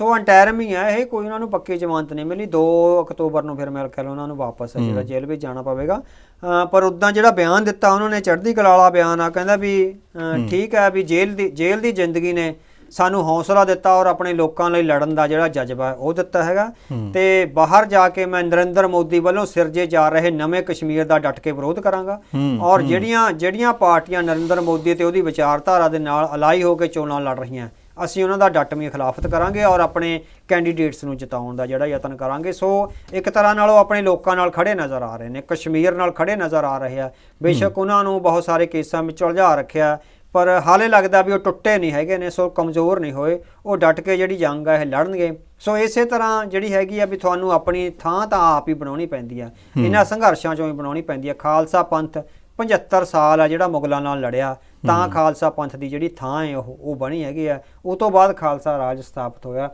ਸੋ ਅੰਟੈਰਮ ਹੀ ਆ ਇਹ ਕੋਈ ਉਹਨਾਂ ਨੂੰ ਪੱਕੀ ਜ਼ਮਾਨਤ ਨਹੀਂ ਮਿਲੀ। 2 ਅਕਤੂਬਰ ਨੂੰ ਫਿਰ ਮੇਰੇ ਖਿਆਲ ਉਹਨਾਂ ਨੂੰ ਵਾਪਸ ਜਿਹੜਾ ਜੇਲ੍ਹ ਵਿੱਚ ਜਾਣਾ ਪਵੇਗਾ। ਪਰ ਉਦਾਂ ਜਿਹੜਾ ਬਿਆਨ ਦਿੱਤਾ ਉਹਨਾਂ ਨੇ ਚੜ੍ਹਦੀ ਕਲਾ ਵਾਲਾ ਬਿਆਨ ਆ ਕਹਿੰਦਾ ਵੀ ਠੀਕ ਹੈ ਵੀ ਜੇਲ੍ਹ ਦੀ ਜੇਲ੍ਹ ਦੀ ਜ਼ਿੰਦਗੀ ਨੇ ਸਾਨੂੰ ਹੌਸਲਾ ਦਿੱਤਾ ਔਰ ਆਪਣੇ ਲੋਕਾਂ ਲਈ ਲੜਨ ਦਾ ਜਿਹੜਾ ਜਜ਼ਬਾ ਹੈ, ਉਹ ਦਿੱਤਾ ਹੈਗਾ। ਤੇ ਬਾਹਰ ਜਾ ਕੇ ਮੈਂ ਨਰਿੰਦਰ ਮੋਦੀ ਵੱਲੋਂ ਸਿਰਜੇ ਜਾ ਰਹੇ ਨਵੇਂ ਕਸ਼ਮੀਰ ਦਾ ਡਟ ਕੇ ਵਿਰੋਧ ਕਰਾਂਗਾ। ਔਰ ਜਿਹੜੀਆਂ ਜਿਹੜੀਆਂ ਪਾਰਟੀਆਂ ਨਰਿੰਦਰ ਮੋਦੀ ਤੇ ਉਹਦੀ ਵਿਚਾਰਧਾਰਾ ਦੇ ਨਾਲ ਅਲਾਈ ਹੋ ਕੇ ਚੋਣਾਂ ਲੜ ਰਹੀਆਂ ਅਸੀਂ ਉਹਨਾਂ ਦਾ ਡਟਵੀਂ ਖਿਲਾਫਤ ਕਰਾਂਗੇ ਔਰ ਆਪਣੇ ਕੈਂਡੀਡੇਟਸ ਨੂੰ ਜਿਤਾਉਣ ਦਾ ਜਿਹੜਾ ਯਤਨ ਕਰਾਂਗੇ। ਸੋ ਇੱਕ ਤਰ੍ਹਾਂ ਨਾਲ ਉਹ ਆਪਣੇ ਲੋਕਾਂ ਨਾਲ ਖੜੇ ਨਜ਼ਰ ਆ ਰਹੇ ਨੇ ਕਸ਼ਮੀਰ ਨਾਲ ਖੜੇ ਨਜ਼ਰ ਆ ਰਹੇ ਆ। ਬੇਸ਼ੱਕ ਉਹਨਾਂ ਨੂੰ ਬਹੁਤ ਸਾਰੇ ਕੇਸਾਂ ਵਿੱਚ ਉਲਝਾ ਰੱਖਿਆ ਪਰ ਹਾਲੇ ਲੱਗਦਾ ਵੀ ਉਹ ਟੁੱਟੇ ਨਹੀਂ ਹੈਗੇ ਨੇ ਸੋ ਕਮਜ਼ੋਰ ਨਹੀਂ ਹੋਏ ਉਹ ਡਟ ਕੇ ਜਿਹੜੀ ਜੰਗ ਆ ਇਹ ਲੜਨਗੇ। ਸੋ ਇਸੇ ਤਰ੍ਹਾਂ ਜਿਹੜੀ ਹੈਗੀ ਆ ਵੀ ਤੁਹਾਨੂੰ ਆਪਣੀ ਥਾਂ ਤਾਂ ਆਪ ਹੀ ਬਣਾਉਣੀ ਪੈਂਦੀ ਆ। ਇਹਨਾਂ ਸੰਘਰਸ਼ਾਂ ਚੋਂ ਹੀ ਬਣਾਉਣੀ ਪੈਂਦੀ ਆ। ਖਾਲਸਾ ਪੰਥ 75 ਸਾਲ ਆ ਜਿਹੜਾ ਮੁਗਲਾਂ ਨਾਲ ਲੜਿਆ। ਤਾਂ ਖਾਲਸਾ ਪੰਥ ਦੀ ਜਿਹੜੀ ਥਾਂ ਹੈ ਉਹ ਉਹ ਬਣੀ ਹੈਗੀ ਆ ਉਹ ਤੋਂ ਬਾਅਦ ਖਾਲਸਾ ਰਾਜ ਸਥਾਪਿਤ ਹੋਇਆ।